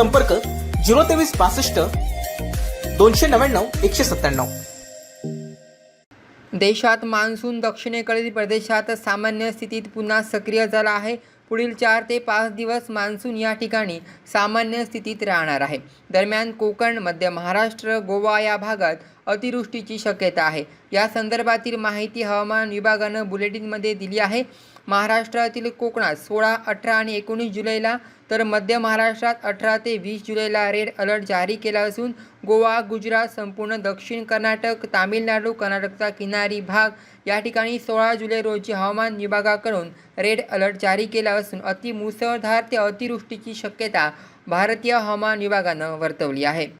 संपर्क झिरो तेवीस पासष्ट दोनशे नव्याण्णव एकशे सत्त्याण्णव. देशात मान्सून दक्षिणेकडील प्रदेशात सामान्य स्थितीत पुन्हा सक्रिय झाला आहे. पुढील चार ते पाच दिवस मान्सून या ठिकाणी सामान्य स्थितीत राहणार आहे. दरम्यान कोकण मध्य महाराष्ट्र गोवा या भागात अतिवृष्टीची शक्यता आहे. या संदर्भातील माहिती हवामान विभागानं बुलेटिनमध्ये दिली आहे. महाराष्ट्रातील कोकणात सोळा अठरा आणि एकोणीस जुलैला तर मध्य महाराष्ट्रात अठरा ते वीस जुलैला रेड अलर्ट जारी केला असून गोवा गुजरात संपूर्ण दक्षिण कर्नाटक तामिळनाडू कर्नाटकचा किनारी भाग या ठिकाणी सोळा जुलै रोजी हवामान विभागाकडून रेड अलर्ट जारी केला असून अतिमुसळधार ते अतिवृष्टीची शक्यता भारतीय हवामान विभागानं वर्तवली आहे.